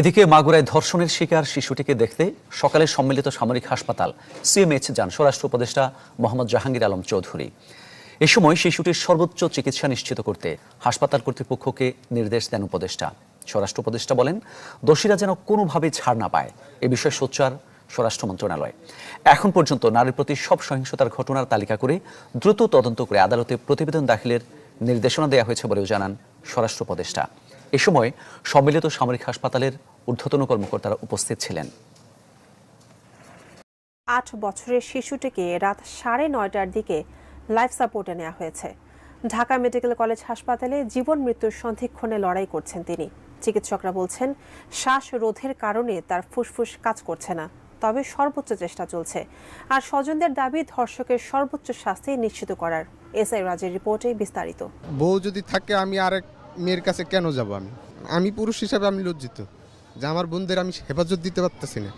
এদিকে মাগুরায় ধর্ষণের শিকার শিশুটিকে দেখতে সকালে সম্মিলিত সামরিক হাসপাতাল সিএমএইচ যান স্বরাষ্ট্র উপদেষ্টা মোহাম্মদ জাহাঙ্গীর আলম চৌধুরী। এ সময় শিশুটির সর্বোচ্চ চিকিৎসা নিশ্চিত করতে হাসপাতাল কর্তৃপক্ষকে নির্দেশ দেন উপদেষ্টা। স্বরাষ্ট্র উপদেষ্টা বলেন, দোষীরা যেন কোনোভাবে ছাড় না পায়। এ বিষয়ে সোচ্চার স্বরাষ্ট্র মন্ত্রণালয়। এখন পর্যন্ত নারীর প্রতি সব সহিংসতার ঘটনার তালিকা করে দ্রুত তদন্ত করে আদালতে প্রতিবেদন দাখিলের নির্দেশনা দেওয়া হয়েছে বলেও জানান স্বরাষ্ট্র উপদেষ্টা। এ সময় সম্মিলিত সামরিক হাসপাতালের ঊর্ধ্বতন কর্মকর্তারা উপস্থিত ছিলেন। আট বছরের শিশুটিকে রাত সাড়ে নয়টার দিকে লাইফ সাপোর্টে নেওয়া হয়েছে। ঢাকা মেডিকেল কলেজ হাসপাতালে জীবন মৃত্যুর সন্ধিক্ষণে লড়াই করছেন তিনি। চিকিৎসকরা বলছেন শ্বাস রোধের কারণে তার ফুসফুস কাজ করছে না তবে সর্বোচ্চ চেষ্টা চলছে। আর স্বজনদের দাবি ধর্ষকের সর্বোচ্চ শাস্তি নিশ্চিত করার। এসআই রাজের রিপোর্টে বিস্তারিত। বউ যদি থাকে আমি আরেক মেয়ের কাছে কেন যাব আমি? আমি পুরুষ হিসাবে আমি লজ্জিত। যে আমার বোনদের আমি হেফাজত দিতে পারতেছি না।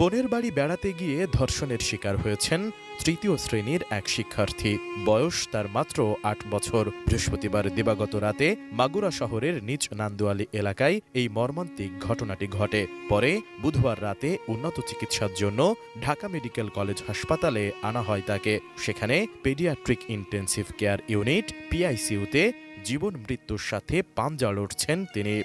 বোনের বাড়ি বেড়াতে গিয়ে ধর্ষণের শিকার হয়েছেন তৃতীয় শ্রেণির এক শিক্ষার্থী। বয়স তার মাত্র আট বছর। বৃহস্পতিবার দিবাগত রাতে মাগুরা শহরের নিজ নান্দুয়ালি এলাকায় এই মর্মান্তিক ঘটনাটি ঘটে। পরে বুধবার রাতে উন্নত চিকিৎসার জন্য ঢাকা মেডিকেল কলেজ হাসপাতালে আনা হয় তাকে। সেখানে পেডিয়াট্রিক ইন্টেন্সিভ কেয়ার ইউনিট পিআইসিইউতে জীবন মৃত্যুর সাথে পাঞ্জা লড়ছেন তিনি।